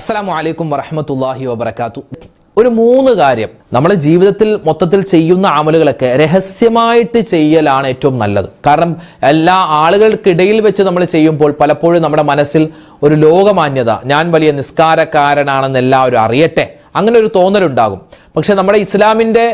അസ്സലാമു വലൈക്കും വറഹമത്തല്ലാഹി വബർക്കാത്തു ഒരു മൂന്ന് കാര്യം. നമ്മുടെ ജീവിതത്തിൽ മൊത്തത്തിൽ ചെയ്യുന്ന അമലുകളൊക്കെ രഹസ്യമായിട്ട് ചെയ്യലാണ് ഏറ്റവും നല്ലത്. കാരണം എല്ലാ ആളുകൾക്കിടയിൽ വെച്ച് നമ്മൾ ചെയ്യുമ്പോൾ പലപ്പോഴും നമ്മുടെ മനസ്സിൽ ഒരു ലോകമാന്യത ഞാൻ വലിയ നിസ്കാരക്കാരനാണെന്ന് എല്ലാവരും അറിയട്ടെ. അങ്ങനെ ഒരു തോന്നലുണ്ടാകും. പക്ഷെ നമ്മുടെ ഇസ്ലാമിന്റെ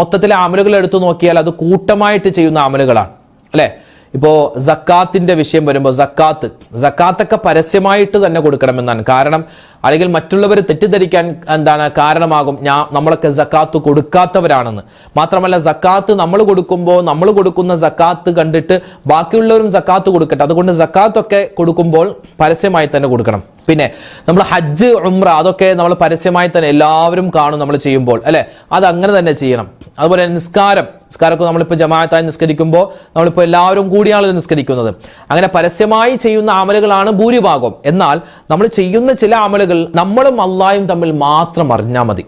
മൊത്തത്തിലെ അമലുകൾ എടുത്തു നോക്കിയാൽ അത് കൂട്ടമായിട്ട് ചെയ്യുന്ന അമലുകളാണ്. അല്ലെ? ഇപ്പോ സക്കാത്തിന്റെ വിഷയം വരുമ്പോൾ സക്കാത്ത് സക്കാത്തൊക്കെ പരസ്യമായിട്ട് തന്നെ കൊടുക്കണമെന്നാണ്. കാരണം അല്ലെങ്കിൽ മറ്റുള്ളവർ തെറ്റിദ്ധരിക്കാൻ എന്താണ് കാരണമാകും. ഞാൻ നമ്മളൊക്കെ സക്കാത്ത് കൊടുക്കാത്തവരാണെന്ന്. മാത്രമല്ല സക്കാത്ത് നമ്മൾ കൊടുക്കുമ്പോൾ നമ്മൾ കൊടുക്കുന്ന സക്കാത്ത് കണ്ടിട്ട് ബാക്കിയുള്ളവരും സക്കാത്ത് കൊടുക്കട്ടെ. അതുകൊണ്ട് സക്കാത്തൊക്കെ കൊടുക്കുമ്പോൾ പരസ്യമായി തന്നെ കൊടുക്കണം. പിന്നെ നമ്മൾ ഹജ്ജ് ഉംറ അതൊക്കെ നമ്മൾ പരസ്യമായി തന്നെ എല്ലാവരും കാണും നമ്മൾ ചെയ്യുമ്പോൾ അല്ലെ? അത് അങ്ങനെ തന്നെ ചെയ്യണം. അതുപോലെ നിസ്കാരം. നിസ്കാരമൊക്കെ നമ്മളിപ്പോൾ ജമാഅത്തായി നിസ്കരിക്കുമ്പോൾ നമ്മളിപ്പോൾ എല്ലാവരും കൂടിയാണ് നിസ്കരിക്കുന്നത്. അങ്ങനെ പരസ്യമായി ചെയ്യുന്ന അമലുകളാണ് ഭൂരിഭാഗം. എന്നാൽ നമ്മൾ ചെയ്യുന്ന ചില അമലുകൾ നമ്മളും അള്ളാഹും തമ്മിൽ മാത്രം അറിഞ്ഞാൽ മതി.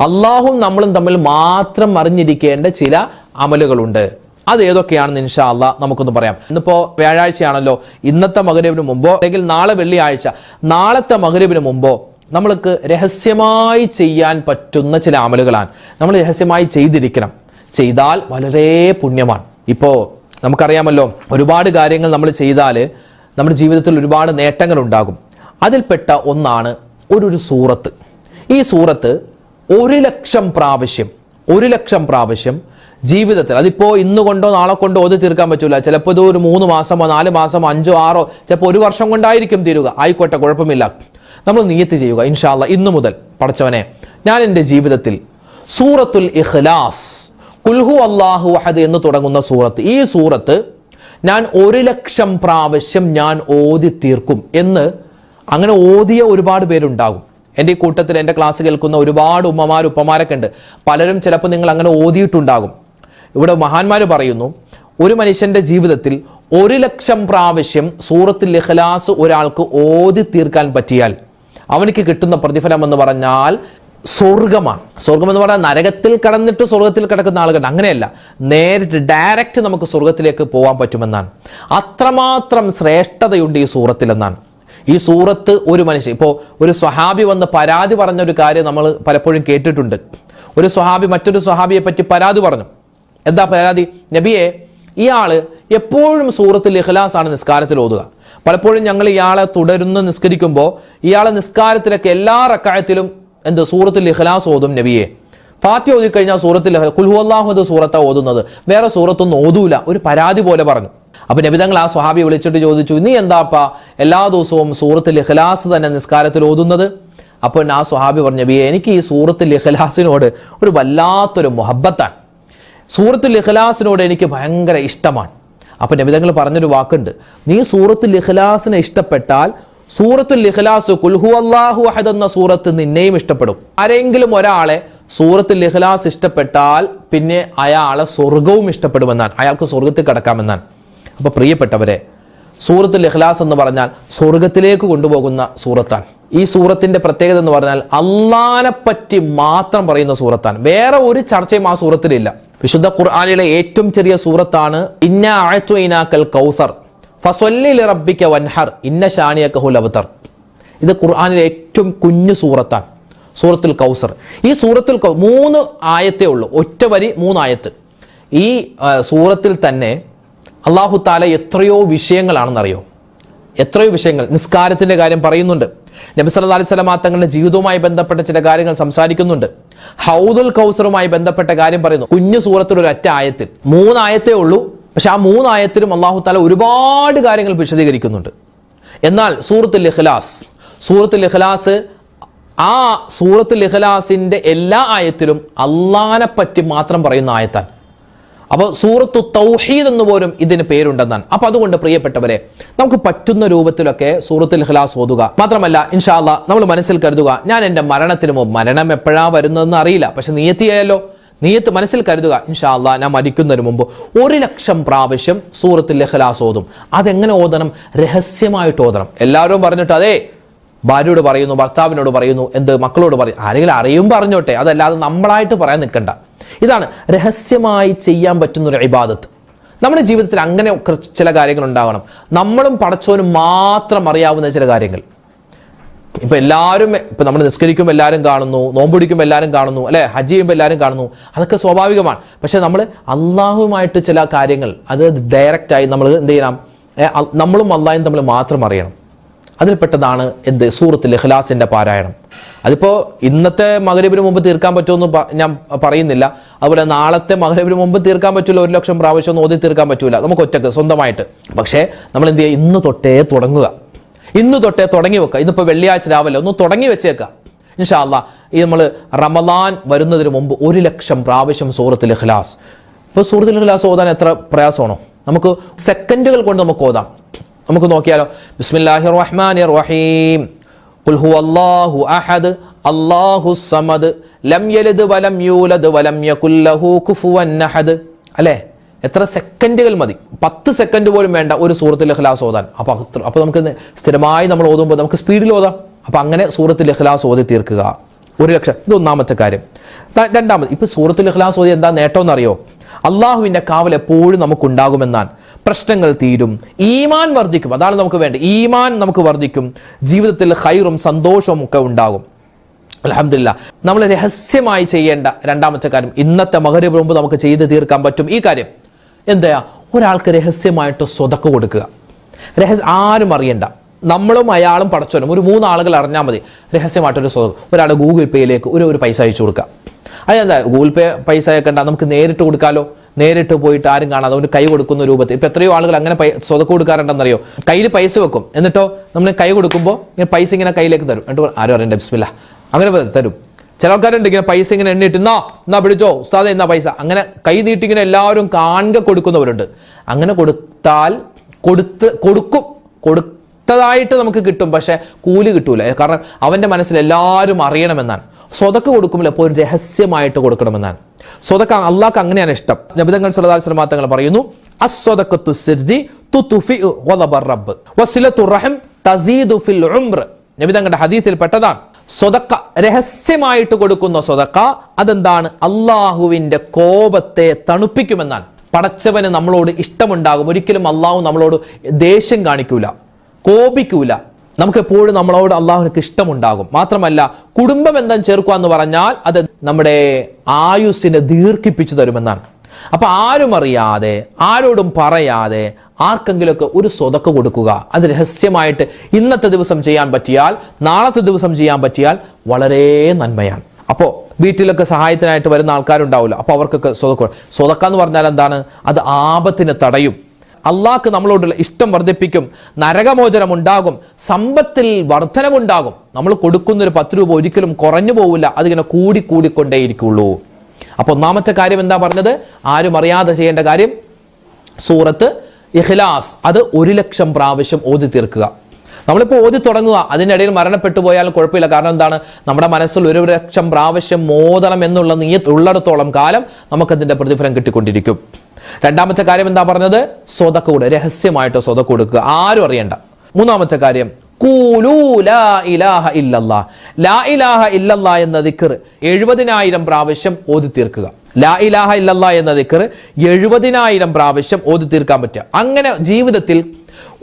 അള്ളാഹും നമ്മളും തമ്മിൽ മാത്രം അറിഞ്ഞിരിക്കേണ്ട ചില അമലുകളുണ്ട്. അത് ഏതൊക്കെയാണെന്ന് ഇൻഷാ അല്ലാ നമുക്കൊന്ന് പറയാം. ഇന്നിപ്പോ വ്യാഴാഴ്ചയാണല്ലോ. ഇന്നത്തെ മകരവിന് മുമ്പോ അല്ലെങ്കിൽ നാളെ വെള്ളിയാഴ്ച നാളത്തെ മകരവിന് മുമ്പോ നമ്മൾക്ക് രഹസ്യമായി ചെയ്യാൻ പറ്റുന്ന ചില അമലുകളാണ്. നമ്മൾ രഹസ്യമായി ചെയ്തിരിക്കണം. ചെയ്താൽ വളരെ പുണ്യമാണ്. ഇപ്പോ നമുക്കറിയാമല്ലോ ഒരുപാട് കാര്യങ്ങൾ നമ്മൾ ചെയ്താൽ നമ്മുടെ ജീവിതത്തിൽ ഒരുപാട് നേട്ടങ്ങൾ ഉണ്ടാകും. അതിൽപ്പെട്ട ഒന്നാണ് ഒരു ഒരു സൂറത്ത്. ഈ സൂറത്ത് ഒരു ലക്ഷം പ്രാവശ്യം ഒരു ലക്ഷം പ്രാവശ്യം ജീവിതത്തിൽ. അതിപ്പോ ഇന്ന് കൊണ്ടോ നാളെ കൊണ്ടോ ഓതി തീർക്കാൻ പറ്റൂല. ചിലപ്പോൾ ഇത് ഒരു മൂന്ന് മാസമോ നാല് മാസമോ അഞ്ചോ ആറോ ചിലപ്പോൾ ഒരു വർഷം കൊണ്ടായിരിക്കും തീരുക. ആയിക്കോട്ടെ കുഴപ്പമില്ല. നമ്മൾ നീയത്ത് ചെയ്യുക ഇൻഷാല്ല ഇന്നു മുതൽ. പഠിച്ചവനെ ഞാൻ എന്റെ ജീവിതത്തിൽ സൂറത്തുൽ ഇഖ്ലാസ് കുൽഹു അള്ളാഹു വഹദ് എന്ന് തുടങ്ങുന്ന സൂറത്ത് ഈ സൂറത്ത് ഞാൻ ഒരു ലക്ഷം പ്രാവശ്യം ഞാൻ ഓതി തീർക്കും എന്ന് അങ്ങനെ ഓതിയ ഒരുപാട് പേരുണ്ടാകും. എന്റെ ഈ കൂട്ടത്തിൽ എന്റെ ക്ലാസ് കേൾക്കുന്ന ഒരുപാട് ഉമ്മമാർ ഉപ്പമാരൊക്കെ ഉണ്ട്. പലരും ചിലപ്പോൾ നിങ്ങൾ അങ്ങനെ ഓതിയിട്ടുണ്ടാകും. ഇവിടെ മഹാന്മാർ പറയുന്നു ഒരു മനുഷ്യന്റെ ജീവിതത്തിൽ ഒരു ലക്ഷം പ്രാവശ്യം സൂറത്തിൽ ഇഖ്ലാസ് ഒരാൾക്ക് ഓതി തീർക്കാൻ പറ്റിയാൽ അവനിക്ക് കിട്ടുന്ന പ്രതിഫലം എന്ന് പറഞ്ഞാൽ സ്വർഗമാണ്. സ്വർഗം എന്ന് പറഞ്ഞാൽ നരകത്തിൽ കടന്നിട്ട് സ്വർഗത്തിൽ കിടക്കുന്ന ആളുകളുണ്ട്. അങ്ങനെയല്ല. നേരിട്ട് ഡയറക്റ്റ് നമുക്ക് സ്വർഗത്തിലേക്ക് പോകാൻ പറ്റുമെന്നാണ്. അത്രമാത്രം ശ്രേഷ്ഠതയുണ്ട് ഈ സൂറത്തിൽ എന്നാണ്. ഈ സൂറത്ത് ഒരു മനുഷ്യൻ ഇപ്പോൾ ഒരു സ്വഹാബി വന്ന് പരാതി പറഞ്ഞ ഒരു കാര്യം നമ്മൾ പലപ്പോഴും കേട്ടിട്ടുണ്ട്. ഒരു സ്വഹാബി മറ്റൊരു സ്വഹാബിയെ പറ്റി പരാതി പറഞ്ഞു. എന്താ പരാതി? നബിയെ ഇയാൾ എപ്പോഴും സൂറത്തിൽ ഇഖ്ലാസ് ആണ് നിസ്കാരത്തിൽ ഓതുക. പലപ്പോഴും ഞങ്ങൾ ഇയാളെ തുടരുന്ന് നിസ്കരിക്കുമ്പോൾ ഇയാളെ നിസ്കാരത്തിലൊക്കെ എല്ലാ റക്കായത്തിലും എന്ത് സൂറത്തിൽ ഇഖ്ലാസ് ഓതും നബിയെ. ഫാത്തി ഓതി കഴിഞ്ഞാൽ സൂറത്തിൽ കുൽഹുഅള്ളാഹുദ് സൂറത്താ ഓതുന്നത്. വേറെ സൂറത്തൊന്നും ഓതൂല. ഒരു പരാതി പോലെ പറഞ്ഞു. അപ്പൊ നബിതങ്ങൾ ആ സ്വഹാബി വിളിച്ചിട്ട് ചോദിച്ചു നീ എന്താപ്പാ എല്ലാ ദിവസവും സൂറത്തിൽ ഇഖ്ലാസ് തന്നെ നിസ്കാരത്തിൽ ഓതുന്നത്? അപ്പോൾ ആ സ്വഹാബി പറഞ്ഞു നബിയെ എനിക്ക് ഈ സൂറത്തിൽ ഇഖ്ലാസിനോട് ഒരു വല്ലാത്തൊരു മുഹബത്താണ് സൂറത്തുൽ ഇഖ്ലാസിനോട് എനിക്ക് ഭയങ്കര ഇഷ്ടമാണ്. അപ്പൊ നബിതങ്ങൾ പറഞ്ഞൊരു വാക്കുണ്ട്. നീ സൂറത്തുൽ ഇഖ്ലാസിനെ ഇഷ്ടപ്പെട്ടാൽ സൂറത്തുൽ ഇഖ്ലാസ് കുൽഹു അള്ളാഹു അഹദ് എന്ന സൂറത്ത് നിന്നെയും ഇഷ്ടപ്പെടും. ആരെങ്കിലും ഒരാളെ സൂറത്തുൽ ഇഖ്ലാസ് ഇഷ്ടപ്പെട്ടാൽ പിന്നെ അയാളെ സ്വർഗവും ഇഷ്ടപ്പെടുമെന്നാണ്. അയാൾക്ക് സ്വർഗത്തിൽ കടക്കാമെന്നാണ്. അപ്പൊ പ്രിയപ്പെട്ടവരെ സൂറത്തുൽ ഇഖ്ലാസ് എന്ന് പറഞ്ഞാൽ സ്വർഗത്തിലേക്ക് കൊണ്ടുപോകുന്ന സൂറത്താണ്. ഈ സൂറത്തിന്റെ പ്രത്യേകത എന്ന് പറഞ്ഞാൽ അള്ളാനെ പറ്റി മാത്രം പറയുന്ന സൂറത്താണ്. വേറെ ഒരു ചർച്ചയും ആ സൂറത്തിലില്ല. വിശുദ്ധ ഖുർആാനിലെ ഏറ്റവും ചെറിയ സൂറത്താണ് ഇന്ന അഴത്തുനാക്കൽ കൗസർ ഫസ്വല്ലി റബ്ബിക്ക വൻഹർ ഇന്ന ഷാനിയക്കഹുൽ അവതർ ഇത് ഖുർആാനിലെ ഏറ്റവും കുഞ്ഞു സൂറത്താണ് സൂറത്തുൽ കൗസർ. ഈ സൂറത്തുൽ മൂന്ന് ആയത്തേ ഉള്ളൂ ഒറ്റ വരി മൂന്നായത്ത് ഈ സൂറത്തിൽ തന്നെ അള്ളാഹു താല എത്രയോ വിഷയങ്ങളാണെന്നറിയോ? എത്രയോ വിഷയങ്ങൾ. നിസ്കാരത്തിന്റെ കാര്യം പറയുന്നുണ്ട്. നബി സല്ലല്ലാഹു അലൈഹി തങ്ങളുടെ ജീവിതവുമായി ബന്ധപ്പെട്ട ചില കാര്യങ്ങൾ സംസാരിക്കുന്നുണ്ട്. ഹൗദുൽ കൗസറുമായി ബന്ധപ്പെട്ട കാര്യം പറയുന്നു. കുഞ്ഞു സൂറത്തിൽ ഒരു ഒറ്റ ആയത്തിൽ. മൂന്നായത്തേ ഉള്ളൂ. പക്ഷെ ആ മൂന്നായത്തിലും അള്ളാഹു താല ഒരുപാട് കാര്യങ്ങൾ വിശദീകരിക്കുന്നുണ്ട്. എന്നാൽ സൂറത്തുൽ ഇഖ്ലാസ് സൂറത്തുൽ ഇഖ്ലാസ് ആ സൂറത്തുൽ ഇഖ്ലാസിന്റെ എല്ലാ ആയത്തിലും അള്ളാനെ പറ്റി മാത്രം പറയുന്ന ആയത്താണ്. അപ്പോൾ സൂറത്തു തൗഹീദ് എന്ന് പോലും ഇതിന് പേരുണ്ടെന്നാണ്. അപ്പൊ അതുകൊണ്ട് പ്രിയപ്പെട്ടവരെ നമുക്ക് പറ്റുന്ന രൂപത്തിലൊക്കെ സൂറത്തുൽ ഇഖ്ലാസ് ഓതുക. മാത്രമല്ല ഇൻഷാല്ല നമ്മൾ മനസ്സിൽ കരുതുക ഞാൻ എന്റെ മരണത്തിന് മുമ്പ് മരണം എപ്പോഴാ വരുന്നതെന്ന് അറിയില്ല. പക്ഷെ നീയത്തിയായല്ലോ. നീയത്ത് മനസ്സിൽ കരുതുക ഇൻഷാല്ല ഞാൻ മരിക്കുന്നതിന് മുമ്പ് ഒരു ലക്ഷം പ്രാവശ്യം സൂറത്തുൽ ഇഖ്ലാസ് ഓതും. അതെങ്ങനെ ഓതണം? രഹസ്യമായിട്ട് ഓതണം. എല്ലാവരും പറഞ്ഞിട്ട് അതേ ഭാര്യയോട് പറയുന്നു ഭർത്താവിനോട് പറയുന്നു എന്ത് മക്കളോട് പറയും ആരെങ്കിലും അറിയും പറഞ്ഞോട്ടെ അതല്ലാതെ നമ്മളായിട്ട് പറയാൻ നിൽക്കണ്ട. ഇതാണ് രഹസ്യമായി ചെയ്യാൻ പറ്റുന്ന ഒരു ഇബാദത്ത്. നമ്മുടെ ജീവിതത്തിൽ അങ്ങനെ ചില കാര്യങ്ങൾ ഉണ്ടാവണം. നമ്മളും പടച്ചോനും മാത്രം അറിയാവുന്ന ചില കാര്യങ്ങൾ. ഇപ്പൊ എല്ലാവരും ഇപ്പൊ നമ്മൾ നിസ്കരിക്കുമ്പോൾ എല്ലാവരും കാണുന്നു നോമ്പൊടിക്കുമ്പോൾ എല്ലാവരും കാണുന്നു അല്ലെ? ഹജ്ജ് ചെയ്യുമ്പോൾ എല്ലാവരും കാണുന്നു. അതൊക്കെ സ്വാഭാവികമാണ്. പക്ഷെ നമ്മൾ അള്ളാഹുമായിട്ട് ചില കാര്യങ്ങൾ അത് ഡയറക്റ്റായി നമ്മൾ എന്ത് ചെയ്യണം? നമ്മളും അള്ളാഹും തമ്മിൽ മാത്രം അറിയണം. അതിൽപ്പെട്ടതാണ് എന്ത്? സൂറത്തിൽ ഇഖ്ലാസിന്റെ പാരായണം. അതിപ്പോ ഇന്നത്തെ മകരവിന് മുമ്പ് തീർക്കാൻ പറ്റുമെന്ന് ഞാൻ പറയുന്നില്ല. അതുപോലെ നാളത്തെ മകരവിന് മുമ്പ് തീർക്കാൻ പറ്റില്ല ഒരു ലക്ഷം പ്രാവശ്യം ഒന്നും ഓതി തീർക്കാൻ പറ്റൂല. നമുക്ക് ഒറ്റയ്ക്ക് സ്വന്തമായിട്ട്. പക്ഷേ നമ്മൾ എന്ത് ചെയ്യുക? ഇന്ന് തൊട്ടേ തുടങ്ങുക. ഇന്ന് തൊട്ടേ തുടങ്ങി വെക്കുക. ഇന്നിപ്പോ വെള്ളിയാഴ്ച രാവിലെ ഒന്ന് തുടങ്ങി വെച്ചേക്കുക. ഇൻഷാല്ല ഈ നമ്മൾ റമദാൻ വരുന്നതിന് മുമ്പ് ഒരു ലക്ഷം പ്രാവശ്യം സൂറത്തിൽ ഇഖ്ലാസ്. ഇപ്പൊ സൂറത്തിൽ ഇഖ്ലാസ് ഓതാൻ എത്ര പ്രയാസമാണോ? നമുക്ക് സെക്കൻഡുകൾ കൊണ്ട് നമുക്ക് ഓതാം. നമുക്ക് നോക്കിയാലോ. ബിസ്മില്ലാഹി റഹ്മാൻ റഹീം ഖുൽ ഹുവല്ലാഹു അഹദ് അല്ലാഹു സമദ് ലം യലിദ് വലം യൂലദ് വലം യകുൽ ലഹു കുഫുവൻ അഹദ്. അല്ലേ? എത്ര സെക്കൻഡുകൾ മതി. പത്ത് സെക്കൻഡ് പോലും വേണ്ട ഒരു സൂറത്തിൽ ഇഖ്ലാസ് ഓതാൻ. അപ്പൊ അപ്പോൾ അപ്പൊ നമുക്ക് സ്ഥിരമായി നമ്മൾ ഓതുമ്പോൾ നമുക്ക് സ്പീഡിൽ ഓതാം. അപ്പൊ അങ്ങനെ സൂറത്തിൽ ഇഖ്ലാസ് ഓതി തീർക്കുക. ഒരു ലക്ഷം ഇത് ഒന്നാമത്തെ കാര്യം. രണ്ടാമത് ഇപ്പൊ സൂറത്തുൽ ഇഖ്ലാസ് ഓതി എന്താ നേട്ടം എന്നറിയോ? അള്ളാഹുവിന്റെ കാവൽ എപ്പോഴും നമുക്കുണ്ടാകുമെന്നാണ്. പ്രശ്നങ്ങൾ തീരും. ഈമാൻ വർദ്ധിക്കും. അതാണ് നമുക്ക് വേണ്ടത്. ഈമാൻ നമുക്ക് വർദ്ധിക്കും. ജീവിതത്തിൽ ഹൈറും സന്തോഷവും ഒക്കെ ഉണ്ടാകും. അലഹമില്ല നമ്മൾ രഹസ്യമായി ചെയ്യേണ്ട രണ്ടാമത്തെ കാര്യം ഇന്നത്തെ മകരവ് മുമ്പ് നമുക്ക് ചെയ്ത് തീർക്കാൻ പറ്റും. ഈ കാര്യം എന്താ ഒരാൾക്ക് രഹസ്യമായിട്ട് സ്വതക്ക് കൊടുക്കുക. രഹസ്യ ആരും അറിയണ്ട. നമ്മളും അയാളും പടച്ചോനും ഒരു മൂന്നാളുകൾ അറിഞ്ഞാൽ മതി. രഹസ്യമായിട്ടൊരു സ്വതക്ക്. ഒരാൾ ഗൂഗിൾ പേയിലേക്ക് ഒരു ഒരു പൈസ അയച്ചു കൊടുക്കുക. അതെന്താ? ഗൂഗിൾ പേ പൈസ അയക്കണ്ട. നമുക്ക് നേരിട്ട് കൊടുക്കാലോ? നേരിട്ട് പോയിട്ട് ആരും കാണാതെ അവന് കൈ കൊടുക്കുന്ന രൂപത്തിൽ. ഇപ്പൊ എത്രയോ ആളുകൾ അങ്ങനെ സ്വതക്ക് കൊടുക്കാറുണ്ടെന്നറിയോ? കയ്യിൽ പൈസ വെക്കും. എന്നിട്ടോ നമ്മൾ കൈ കൊടുക്കുമ്പോൾ ഇങ്ങനെ പൈസ ഇങ്ങനെ കയ്യിലേക്ക് തരും. എന്നിട്ട് ആരും അറിയണ്ട ബിസ്മില്ല. അങ്ങനെ തരും. ചില ആൾക്കാരുണ്ട് ഇങ്ങനെ പൈസ ഇങ്ങനെ എണ്ണിട്ട് എന്നാ എന്നാ പിടിച്ചോ ഉസ്താദെ എന്നാ പൈസ. അങ്ങനെ കൈ നീട്ടി ഇങ്ങനെ എല്ലാവരും കാണുക കൊടുക്കുന്നവരുണ്ട്. അങ്ങനെ കൊടുത്താൽ കൊടുത്ത് കൊടുക്കും. കൊടുത്തതായിട്ട് നമുക്ക് കിട്ടും. പക്ഷെ കൂലി കിട്ടൂല. കാരണം അവന്റെ മനസ്സിൽ എല്ലാവരും അറിയണമെന്നാണ്. സ്വതക്ക് കൊടുക്കുമ്പോൾ എപ്പോഴും രഹസ്യമായിട്ട് കൊടുക്കണമെന്നാണ്. സ്വതക്ക അള്ളാഹ്ക്ക് അങ്ങനെയാണ് ഇഷ്ടം. നബിതങ്ങൾ സല്ലല്ലാഹു തങ്ങൾ പറയുന്നു സിർരി വസിലത്തു തസീദു ഫിൽ ഉംർ. നബിതങ്ങളുടെ ഹദീസിൽ പെട്ടതാണ്. സ്വതക്ക രഹസ്യമായിട്ട് കൊടുക്കുന്ന സ്വതക്ക അതെന്താണ്? അള്ളാഹുവിന്റെ കോപത്തെ തണുപ്പിക്കുമെന്നാണ്. പടച്ചവന് നമ്മളോട് ഇഷ്ടമുണ്ടാകും. ഒരിക്കലും അള്ളാഹു നമ്മളോട് ദേഷ്യം കാണിക്കൂല കോപിക്കൂല. നമുക്ക് എപ്പോഴും നമ്മളോട് അള്ളാഹുനക്ക് ഇഷ്ടമുണ്ടാകും. മാത്രമല്ല കുടുംബബന്ധം ചേർക്കുക എന്ന് പറഞ്ഞാൽ അത് നമ്മുടെ ആയുസിനെ ദീർഘിപ്പിച്ചു തരുമെന്നാണ്. അപ്പൊ ആരും അറിയാതെ ആരോടും പറയാതെ ആർക്കെങ്കിലുമൊക്കെ ഒരു സ്വതക്ക കൊടുക്കുക. അത് രഹസ്യമായിട്ട് ഇന്നത്തെ ദിവസം ചെയ്യാൻ പറ്റിയാൽ നാളത്തെ ദിവസം ചെയ്യാൻ പറ്റിയാൽ വളരെ നന്മയാണ്. അപ്പോ വീട്ടിലൊക്കെ സഹായത്തിനായിട്ട് വരുന്ന ആൾക്കാരുണ്ടാവില്ല അപ്പൊ അവർക്കൊക്കെ സ്വതക്ക സ്വതക്ക എന്ന് പറഞ്ഞാൽ എന്താണ്? അത് ആപത്തിനെ തടയും. അള്ളാഹ്ക്ക് നമ്മളോടുള്ള ഇഷ്ടം വർദ്ധിപ്പിക്കും നരകമോചനം ഉണ്ടാകും സമ്പത്തിൽ വർധനമുണ്ടാകും. നമ്മൾ കൊടുക്കുന്ന ഒരു പത്ത് രൂപ ഒരിക്കലും കുറഞ്ഞു പോവില്ല അതിങ്ങനെ കൂടി കൂടിക്കൊണ്ടേയിരിക്കുള്ളൂ. അപ്പൊ ഒന്നാമത്തെ കാര്യം എന്താ പറഞ്ഞത്? ആരും അറിയാതെ ചെയ്യേണ്ട കാര്യം സൂറത്ത് ഇഖ്ലാസ് അത് ഒരു ലക്ഷം പ്രാവശ്യം ഓതി തീർക്കുക. നമ്മളിപ്പോൾ ഓതി തുടങ്ങുക അതിനിടയിൽ മരണപ്പെട്ടു പോയാലും കുഴപ്പമില്ല. കാരണം എന്താണ്? നമ്മുടെ മനസ്സിൽ ഒരു ലക്ഷം പ്രാവശ്യം മോദണം എന്നുള്ള നീയത്ത് ഉള്ളിടത്തോളം കാലം നമുക്കതിന്റെ പ്രതിഫലം കിട്ടിക്കൊണ്ടിരിക്കും. രണ്ടാമത്തെ കാര്യം എന്താ പറഞ്ഞത്? സ്വതക്ക കൂടെ രഹസ്യമായിട്ട് സ്വതക്ക കൊടുക്കുക. ആരും അറിയണ്ട. മൂന്നാമത്തെ കാര്യം എന്ന ദിക്കർ എഴുപതിനായിരം പ്രാവശ്യം ഓതി തീർക്കുക. ലാ ഇലാഹ ഇല്ലല്ലാ എന്ന ദിക്കർ എഴുപതിനായിരം പ്രാവശ്യം ഓതി തീർക്കാൻ പറ്റുക. അങ്ങനെ ജീവിതത്തിൽ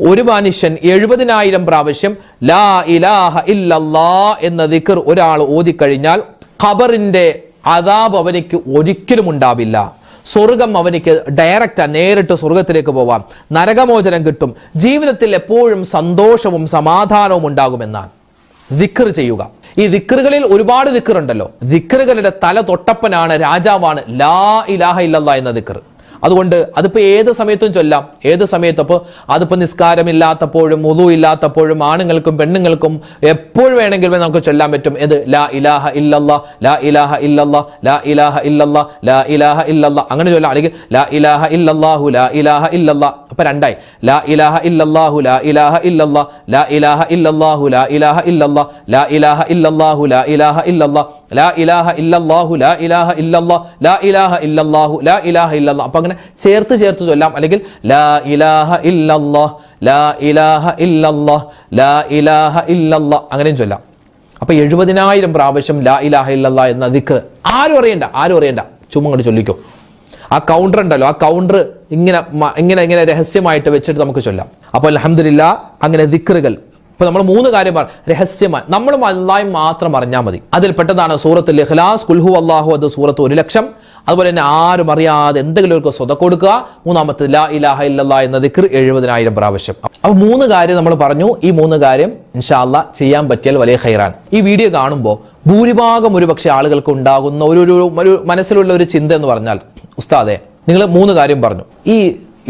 ഒരു മനുഷ്യൻ എഴുപതിനായിരം പ്രാവശ്യം ലാ ഇലാഹ ഇല്ലല്ലാ എന്ന ദിക്കർ ഒരാൾ ഓതിക്കഴിഞ്ഞാൽ ഖബറിന്റെ അതാബ് അവനിക്ക് ഒരിക്കലും ഉണ്ടാവില്ല. സ്വർഗം അവനിക്ക് ഡയറക്റ്റ് നേരിട്ട് സ്വർഗത്തിലേക്ക് പോവാം. നരകമോചനം കിട്ടും. ജീവിതത്തിൽ എപ്പോഴും സന്തോഷവും സമാധാനവും ഉണ്ടാകുമെന്നാണ്. ദിക്കർ ചെയ്യുക. ഈ ദിക്കറുകളിൽ ഒരുപാട് ദിക്കറുണ്ടല്ലോ ദിക്കറുകളുടെ തല തൊട്ടപ്പനാണ് രാജാവാണ് ലാ ഇലാഹ ഇല്ലല്ല എന്ന ദിക്കർ അതുകൊണ്ട് അതിപ്പോൾ ഏത് സമയത്തും ചൊല്ലാം ഏത് സമയത്തും അതിപ്പോൾ അതിപ്പോ നിസ്കാരമില്ലാത്തപ്പോഴും മുതു ഇല്ലാത്തപ്പോഴും ആണുങ്ങൾക്കും പെണ്ണുങ്ങൾക്കും എപ്പോഴും വേണമെങ്കിലും നമുക്ക് ചൊല്ലാൻ പറ്റും ഇത് ലാ ഇലാഹ ഇല്ലല്ലാ ലാ ഇലാഹ ഇല്ലല്ലാ ലാ ഇലാഹ ഇല്ലല്ലാ ലാ ഇലാഹ ഇല്ലല്ലാ അങ്ങനെ ചൊല്ലാം അല്ലെങ്കിൽ ലാ ഇലാഹ ഇല്ലല്ലാഹു ലാ ഇലാഹ ഇല്ലല്ലാ അപ്പോൾ രണ്ടായി ലാ ഇലാഹ ഇല്ലല്ലാഹു ലാ ഇലാഹ ഇല്ലല്ലാ ലാ ഇലാഹ ഇല്ലല്ലാഹു ലാ ഇലാഹ ഇല്ലല്ലാ ലാ ഇലാഹ ഇല്ലല്ലാഹു ലാ ഇലാഹ ഇല്ലല്ലാ ലാ ഇലാഹ ഇല്ലല്ലാഹു ലാ ഇലാഹ ഇല്ലല്ലാ ലാ ഇലാഹ ഇല്ലല്ലാഹു ലാ ഇലാഹ ഇല്ലല്ലാ. അപ്പൊ അങ്ങനെ ചേർത്ത് ചേർത്ത് ചൊല്ലാം. അല്ലെങ്കിൽ ലാ ഇലാഹ ഇല്ലല്ലാ ലാ ഇലാഹ ഇല്ലല്ലാ ലാ ഇലാഹ ഇല്ലല്ലാ. അങ്ങനെയും ചൊല്ലാം. അപ്പൊ എഴുപതിനായിരം പ്രാവശ്യം ലാ ഇലാഹ ഇല്ലല്ലാ എന്ന ദിക്ർ ആരും അറിയണ്ട ആരും അറിയണ്ട. ചുമ്മാ ചൊല്ലിക്കോ. ആ കൗണ്ടർ ഉണ്ടല്ലോ ആ കൗണ്ടർ ഇങ്ങനെ ഇങ്ങനെ ഇങ്ങനെ രഹസ്യമായിട്ട് വെച്ചിട്ട് നമുക്ക് ചൊല്ലാം. അപ്പോൾ അലഹമില്ല അങ്ങനെ ദിക്റുകൾ ഇപ്പൊ നമ്മൾ മൂന്ന് കാര്യം പറ രഹസ്യമായി. നമ്മൾ അള്ളാഹും മാത്രം അറിഞ്ഞാൽ മതി. അതിൽ അതിൽപ്പെട്ടതാണ് സൂറത്തുൽ ഇഖ്ലാസ് കുൽഹു അള്ളാഹു അത് സൂറത്ത് ഒരു ലക്ഷം. അതുപോലെ തന്നെ ആരും അറിയാതെ എന്തെങ്കിലും ഒരു സ്വത കൊടുക്കുക. മൂന്നാമത്തെ ലാ ഇലാഹ ഇല്ലല്ലാ എന്ന ദിക്ർ എഴുപതിനായിരം പ്രാവശ്യം. അപ്പൊ മൂന്ന് കാര്യം നമ്മൾ പറഞ്ഞു. ഈ മൂന്ന് കാര്യം ഇൻഷാല്ല ചെയ്യാൻ പറ്റിയാൽ വലിയ ഹൈറാൻ ഈ വീഡിയോ കാണുമ്പോൾ ഭൂരിഭാഗം ഒരു പക്ഷേ ആളുകൾക്ക് ഉണ്ടാകുന്ന ഒരു ഒരു മനസ്സിലുള്ള ഒരു ചിന്ത എന്ന് പറഞ്ഞാൽ ഉസ്താദെ നിങ്ങൾ മൂന്ന് കാര്യം പറഞ്ഞു. ഈ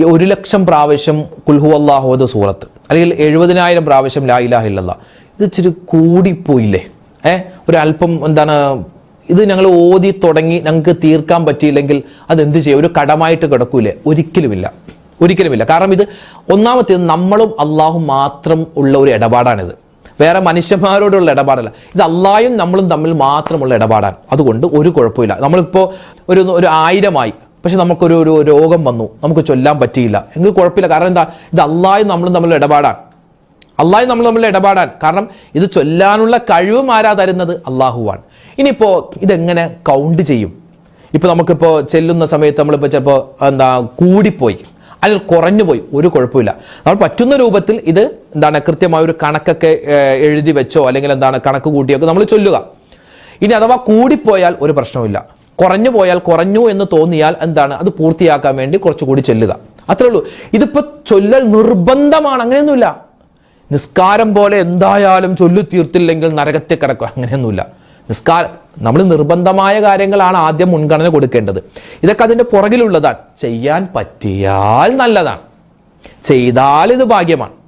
ഒരു ലക്ഷം പ്രാവശ്യം കുൽഹു അള്ളാഹുവത് സൂറത്ത് അല്ലെങ്കിൽ എഴുപതിനായിരം പ്രാവശ്യം ലാ ഇലാഹ ഇല്ലല്ലാ ഇത് ഇച്ചിരി കൂടിപ്പോയില്ലേ? ഏ? ഒരല്പം എന്താണ് ഇത് ഞങ്ങൾ ഓതി തുടങ്ങി ഞങ്ങൾക്ക് തീർക്കാൻ പറ്റിയില്ലെങ്കിൽ അത് എന്ത് ചെയ്യും? ഒരു കടമായിട്ട് കിടക്കൂലേ? ഒരിക്കലുമില്ല. ഒരിക്കലുമില്ല. കാരണം ഇത് ഒന്നാമത്തേത് നമ്മളും അള്ളാഹും മാത്രം ഉള്ള ഒരു ഇടപാടാണിത്. വേറെ മനുഷ്യന്മാരോടുള്ള ഇടപാടല്ല. ഇത് അള്ളാഹും നമ്മളും തമ്മിൽ മാത്രമുള്ള ഇടപാടാണ്. അതുകൊണ്ട് ഒരു കുഴപ്പമില്ല. നമ്മളിപ്പോൾ ഒരു ഒരു ആയിരമായി പക്ഷെ നമുക്കൊരു ഒരു രോഗം വന്നു. നമുക്ക് ചൊല്ലാൻ പറ്റിയില്ല. എങ്കിൽ കുഴപ്പമില്ല. കാരണം എന്താ? ഇത് അള്ളാഹും നമ്മളും തമ്മിൽ ഇടപാടാണ്. അള്ളാഹു നമ്മൾ തമ്മിൽ ഇടപാടാൻ കാരണം ഇത് ചൊല്ലാനുള്ള കഴിവും ആരാ തരുന്നത്? അള്ളാഹുവാണ് ഇനിയിപ്പോ ഇതെങ്ങനെ കൗണ്ട് ചെയ്യും? ഇപ്പൊ നമുക്കിപ്പോ ചെല്ലുന്ന സമയത്ത് നമ്മളിപ്പോ ചിലപ്പോ എന്താ കൂടിപ്പോയി. അല്ലെങ്കിൽ കുറഞ്ഞു പോയി ഒരു കുഴപ്പമില്ല. നമ്മൾ പറ്റുന്ന രൂപത്തിൽ ഇത് എന്താണ് കൃത്യമായ ഒരു കണക്കൊക്കെ എഴുതി വെച്ചോ അല്ലെങ്കിൽ എന്താണ് കണക്ക് കൂട്ടിയൊക്കെ നമ്മൾ ചൊല്ലുക. ഇനി അഥവാ കൂടിപ്പോയാൽ ഒരു പ്രശ്നവുമില്ല. കുറഞ്ഞു പോയാൽ കുറഞ്ഞു എന്ന് തോന്നിയാൽ എന്താണ്? അത് പൂർത്തിയാക്കാൻ വേണ്ടി കുറച്ചുകൂടി ചൊല്ലുക. അത്രേ ഉള്ളൂ. ഇതിപ്പോ ചൊല്ലൽ നിർബന്ധമാണ്. അങ്ങനെയൊന്നുമില്ല. നിസ്കാരം പോലെ എന്തായാലും ചൊല്ലു തീർത്തില്ലെങ്കിൽ നരകത്തെ കിടക്കുക. അങ്ങനെയൊന്നുമില്ല. നിസ്കാരം നമ്മൾ നിർബന്ധമായ കാര്യങ്ങളാണ് ആദ്യം മുൻഗണന കൊടുക്കേണ്ടത്. ഇതൊക്കെ അതിന്റെ പുറകിലുള്ളതാണ്. ചെയ്യാൻ പറ്റിയാൽ നല്ലതാണ്. ചെയ്താൽ ഇത് ഭാഗ്യമാണ്.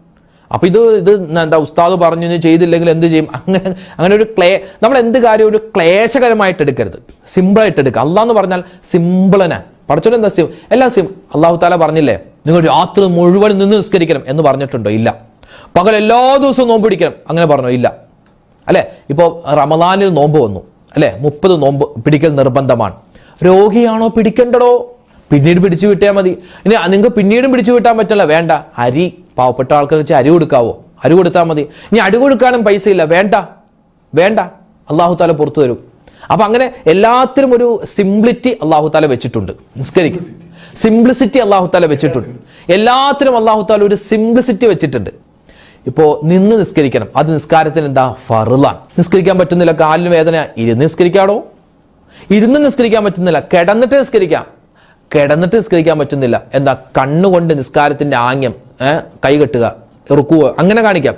അപ്പൊ ഇത് ഇത് എന്താ ഉസ്താദ് പറഞ്ഞു ചെയ്തില്ലെങ്കിൽ എന്ത് ചെയ്യും? അങ്ങനെ അങ്ങനെ ഒരു ക്ലേ നമ്മൾ എന്ത് കാര്യം ഒരു ക്ലേശകരമായിട്ട് എടുക്കരുത്. സിമ്പിളായിട്ട് എടുക്കുക. അള്ളാന്ന് പറഞ്ഞാൽ സിമ്പിളന പഠിച്ചോണ്ട് എന്താ സിം എല്ലാം സിം അള്ളാഹു താല പറഞ്ഞില്ലേ? നിങ്ങൾ രാത്രി മുഴുവൻ നിന്ന് നിസ്കരിക്കണം എന്ന് പറഞ്ഞിട്ടുണ്ടോ? ഇല്ല. പകൽ എല്ലാ ദിവസവും നോമ്പ് പിടിക്കണം. അങ്ങനെ പറഞ്ഞു? ഇല്ല. അല്ലെ? ഇപ്പോൾ റമദാനിൽ നോമ്പ് വന്നു. അല്ലെ? മുപ്പത് നോമ്പ് പിടിക്കൽ നിർബന്ധമാണ്. രോഗിയാണോ പിടിക്കേണ്ടടോ? പിന്നീട് പിടിച്ചു വിട്ടാൽ മതി. ഇനി നിങ്ങൾക്ക് പിന്നീടും പിടിച്ചു വിട്ടാൻ പറ്റില്ല. വേണ്ട. അരി പാവപ്പെട്ട ആൾക്കാർക്ക് വെച്ചാൽ അരി കൊടുക്കാവോ? അരി കൊടുത്താൽ മതി. ഇനി അരി കൊടുക്കാനും പൈസ ഇല്ല വേണ്ട. വേണ്ട. അള്ളാഹു താല പുറത്തു തരും. അപ്പൊ അങ്ങനെ എല്ലാത്തിനും ഒരു സിംപ്ലിറ്റി അള്ളാഹു താല വെച്ചിട്ടുണ്ട്. നിസ്കരിക്കും. സിംപ്ലിസിറ്റി അള്ളാഹു താല വെച്ചിട്ടുണ്ട്. എല്ലാത്തിനും അള്ളാഹു താല ഒരു സിംപ്ലിസിറ്റി വെച്ചിട്ടുണ്ട്. ഇപ്പോ നിന്ന് നിസ്കരിക്കണം. അത് നിസ്കാരത്തിന് എന്താ? ഫറുള നിസ്കരിക്കാൻ പറ്റുന്നില്ല. കാലിന് വേദന. ഇരുന്ന് നിസ്കരിക്കാടോ? ഇരുന്ന് നിസ്കരിക്കാൻ പറ്റുന്നില്ല. കിടന്നിട്ട് നിസ്കരിക്കാം. കിടന്നിട്ട് നിസ്കരിക്കാൻ പറ്റുന്നില്ല. എന്താ? കണ്ണുകൊണ്ട് നിസ്കാരത്തിന്റെ ആംഗ്യം കൈകെട്ടുക ഇറുക്കുക അങ്ങനെ കാണിക്കാം.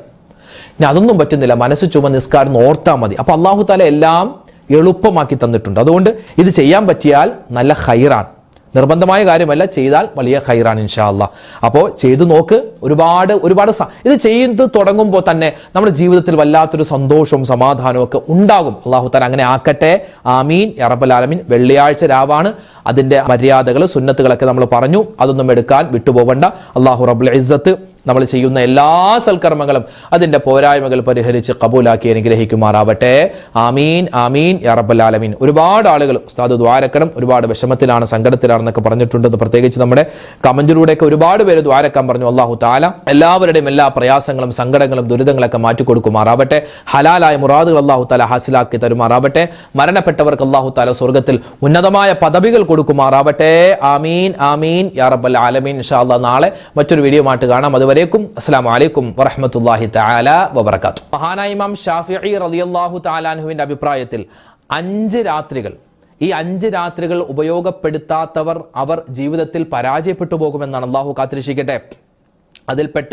ഇനി അതൊന്നും പറ്റുന്നില്ല. മനസ്സ് ചുമ നിസ്കാരം ഓർത്താൽ മതി. അപ്പൊ അള്ളാഹു താല എല്ലാം എളുപ്പമാക്കി തന്നിട്ടുണ്ട്. അതുകൊണ്ട് ഇത് ചെയ്യാൻ പറ്റിയാൽ നല്ല ഹൈറാണ് നിർബന്ധമായ കാര്യമല്ല ചെയ്താൽ വലിയ ഹൈറാൻ ഇൻഷാ അല്ലാ അപ്പോൾ ചെയ്തു നോക്ക് ഒരുപാട് ഒരുപാട് ഇത് ചെയ്ത് തുടങ്ങുമ്പോൾ തന്നെ നമ്മുടെ ജീവിതത്തിൽ വല്ലാത്തൊരു സന്തോഷവും സമാധാനവും ഒക്കെ ഉണ്ടാകും. അള്ളാഹു താൻ അങ്ങനെ ആക്കട്ടെ. ആമീൻ. അറബൽ ആലമീൻ. വെള്ളിയാഴ്ച രാവാണ്. അതിന്റെ മര്യാദകൾ സുന്നത്തുകളൊക്കെ നമ്മൾ പറഞ്ഞു. അതൊന്നും എടുക്കാൻ വിട്ടുപോകണ്ട അള്ളാഹു റബുൽ ഇസ്സത്ത് നമ്മൾ ചെയ്യുന്ന എല്ലാ സൽക്കർമ്മങ്ങളും അതിന്റെ പോരായ്മകൾ പരിഹരിച്ച് കബൂലാക്കി അനുഗ്രഹിക്കുമാറാവട്ടെ. ആമീൻ ആമീൻ യാ റബ്ബൽ ആലമീൻ. ഒരുപാട് ആളുകൾ ഉസ്താദ് ദ്വാരക്കണം ഒരുപാട് വിഷമത്തിലാണ് സങ്കടത്തിലാണെന്നൊക്കെ പറഞ്ഞിട്ടുണ്ടെന്ന് പ്രത്യേകിച്ച് നമ്മുടെ കമന്റിലൂടെയൊക്കെ ഒരുപാട് പേര് ദ്വാരക്കാൻ പറഞ്ഞു. അള്ളാഹു താല എല്ലാവരുടെയും എല്ലാ പ്രയാസങ്ങളും സങ്കടങ്ങളും ദുരിതങ്ങളൊക്കെ മാറ്റിക്കൊടുക്കുമാറാവട്ടെ ഹലാലായ മുറാദുകൾ അള്ളാഹു താല ഹാസിലാക്കി തരുമാറാവട്ടെ. മരണപ്പെട്ടവർക്ക് അള്ളാഹു താല സ്വർഗത്തിൽ ഉന്നതമായ പദവികൾ കൊടുക്കുമാറാവട്ടെ. ആമീൻ ആമീൻ യാ റബ്ബൽ ആലമീൻ. ഇൻഷാ അല്ലാ നാളെ മറ്റൊരു വീഡിയോ ആയിട്ട് കാണാം. അതുവരേക്കും അസ്സലാമു അലൈക്കും വറഹ്മത്തുള്ളാഹി തആല വബർക്കാത്തു മഹാനായ ഇമാം റളിയല്ലാഹു തആലാൻഹുവിന്റെ അഭിപ്രായത്തിൽ അഞ്ച് രാത്രികൾ ഈ അഞ്ച് രാത്രികൾ ഉപയോഗപ്പെടുത്താത്തവർ അവർ ജീവിതത്തിൽ പരാജയപ്പെട്ടു പോകുമെന്നാണ് അള്ളാഹു കാത്തിരക്ഷിക്കട്ടെ. അതിൽപ്പെട്ട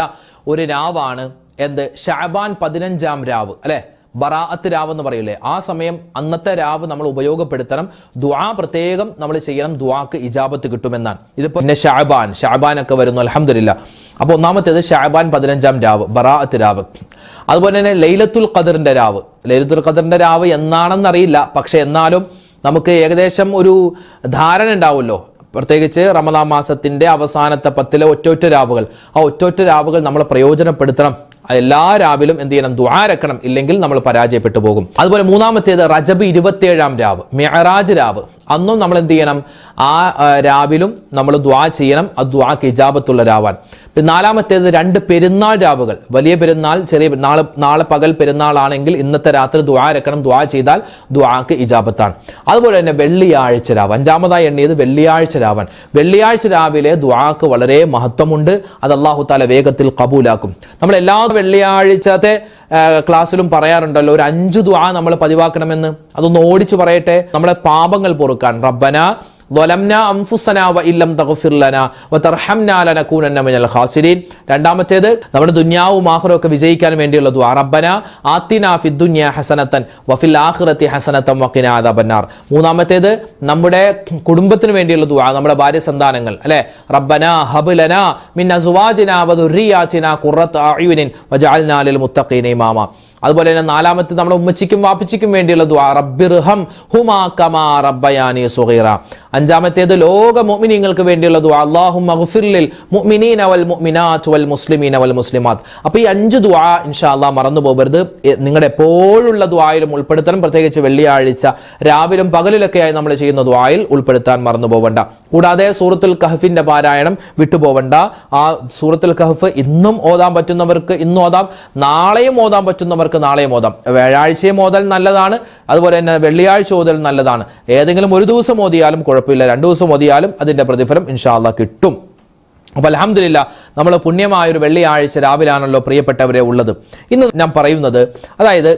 ഒരു രാവാണ് എന്ത്? ഷാബാൻ പതിനഞ്ചാം രാവ് അല്ലെ? ബറാഅത്ത് രാവ് എന്ന് പറയില്ലേ ആ സമയം അന്നത്തെ രാവ് നമ്മൾ ഉപയോഗപ്പെടുത്തണം. ദുആ പ്രത്യേകം നമ്മൾ ചെയ്യണം. ദുആക്ക് ഇജാബത്ത് കിട്ടുമെന്നാണ്. ഇതിപ്പോ പിന്നെ ഷാബാൻ ഷാബാൻ ഒക്കെ വരുന്നു അലഹമില്ല അപ്പൊ ഒന്നാമത്തേത് ഷാബാൻ പതിനഞ്ചാം രാവ് ബറാഅത്ത് രാവ്. അതുപോലെ തന്നെ ലൈലത്തുൽ ഖദറിന്റെ രാവ്. ലൈലത്തുൽ ഖദറിന്റെ രാവ് എന്നാണെന്നറിയില്ല. പക്ഷെ എന്നാലും നമുക്ക് ഏകദേശം ഒരു ധാരണ ഉണ്ടാവുമല്ലോ. പ്രത്യേകിച്ച് റമദാൻ മാസത്തിന്റെ അവസാനത്തെ പത്തിലെ ഒറ്റൊറ്റ രാവുകൾ. ആ ഒറ്റൊറ്റ രാവുകൾ നമ്മൾ പ്രയോജനപ്പെടുത്തണം. എല്ലാ രാവിലും എന്ത് ചെയ്യണം? ദ്വാരക്കണം ഇല്ലെങ്കിൽ നമ്മൾ പരാജയപ്പെട്ടു പോകും. അതുപോലെ മൂന്നാമത്തേത് റജബ് ഇരുപത്തിയേഴാം രാവ് മെഹറാജ് രാവ്. അന്നും നമ്മൾ എന്ത് ചെയ്യണം? ആ രാവിലും നമ്മൾ ദ്വാ ചെയ്യണം. ആ ദ്വാക്ക് ഇജാബത്തുള്ള രാവാൻ. പിന്നെ നാലാമത്തേത് രണ്ട് പെരുന്നാൾ രാവുകൾ. വലിയ പെരുന്നാൾ ചെറിയ നാളെ നാളെ പകൽ പെരുന്നാളാണെങ്കിൽ ഇന്നത്തെ രാത്രി ദ്വാ ഇറക്കണം ദ്വാ ചെയ്താൽ ദ്വാക്ക് ഇജാബത്താണ്. അതുപോലെ തന്നെ വെള്ളിയാഴ്ച രാവ് അഞ്ചാമതായി എണ്ണിയത് വെള്ളിയാഴ്ച രാവൻ. വെള്ളിയാഴ്ച രാവിലെ ദ്വാക്ക് വളരെ മഹത്വമുണ്ട്. അത് അള്ളാഹു താല വേഗത്തിൽ കബൂലാക്കും. നമ്മൾ എല്ലാ വെള്ളിയാഴ്ചത്തെ ക്ലാസ്സിലും പറയാറുണ്ടല്ലോ ഒരു അഞ്ച് ദ്വാ നമ്മൾ പതിവാക്കണമെന്ന്. അതൊന്ന് ഓടിച്ചു പറയട്ടെ. നമ്മുടെ പാപങ്ങൾ പൊറുക്കാൻ. റബ്ബന രണ്ടാമത്തേത് നമ്മുടെ ദുന്യാവും ആഹ്റും ഒക്കെ വിജയിക്കാൻ വേണ്ടിയുള്ള ദുആ. റബ്ബന ആത്തിന ഫിദ്ദുന്യ ഹസനത്തൻ വഫിൽ ആഖിറത്തി ഹസനത്തൻ വഖിന അദാബന്നാർ. മൂന്നാമത്തേത് നമ്മുടെ കുടുംബത്തിന് വേണ്ടിയുള്ള ദുആ നമ്മുടെ ഭാര്യ സന്താനങ്ങൾ അല്ലേ? റബ്ബന ഹബ് ലന മിൻ അസ്വാജിന വ ദുർരിയാതിന ഖുറത്ത അയുനിൻ വജഅൽനാ ലിൽ മുത്തഖീന ഇമാമ. അതുപോലെ തന്നെ നാലാമത്തെ നമ്മുടെ ഉമ്മച്ചിക്കും വാപ്പച്ചിക്കും വേണ്ടിയുള്ള ദുആ. റബ്ബിർഹം ഹുമാ കമാ റബ്ബയാനി സുഗീറ. അഞ്ചാമത്തേത് ലോക മുഅ്മിനീങ്ങൾക്ക് വേണ്ടിയുള്ള ദുആ. അല്ലാഹുമ്മ ഗഫിർലിൽ മുഅ്മിനീന വൽ മുഅ്മിനാത്ത് വൽ മുസ്ലിമീന വൽ മുസ്ലിമാത്ത്. അപ്പോൾ ഈ അഞ്ച് ദുആ ഇൻഷാ അല്ലാഹ് മറന്നു പോകരുത്. നിങ്ങളുടെ എപ്പോഴുള്ള ദുആയിലും ഉൾപ്പെടുത്തണം. പ്രത്യേകിച്ച് വെള്ളിയാഴ്ച രാവിലും പകലിലൊക്കെയായി നമ്മൾ ചെയ്യുന്ന ദുആയിൽ ഉൾപ്പെടുത്താൻ മറന്നു പോവണ്ട. കൂടാതെ സൂറത്തുൽ കഹഫിന്റെ പാരായണം വിട്ടുപോകണ്ട ആ സൂറത്തുൽ കഹഫ് ഇന്നും ഓതാൻ പറ്റുന്നവർക്ക് ഇന്നും ഓതാം. നാളെയും ഓതാൻ പറ്റുന്നവർക്ക് നാളെയും ഓതാം. വ്യാഴാഴ്ചയും ഓതൽ നല്ലതാണ്. അതുപോലെ തന്നെ വെള്ളിയാഴ്ച ഓതൽ നല്ലതാണ്. ഏതെങ്കിലും ഒരു ദിവസം ഓതിയാലും കുഴപ്പമില്ല. രണ്ടു ദിവസം ഒതിയാലും അതിന്റെ പ്രതിഫലം ഇൻഷാല്ല കിട്ടും. അപ്പൊ അലഹമില്ല നമ്മൾ പുണ്യമായ ഒരു വെള്ളിയാഴ്ച രാവിലാണല്ലോ പ്രിയപ്പെട്ടവരെ ഉള്ളത്. ഇന്ന് ഞാൻ പറയുന്നത് അതായത്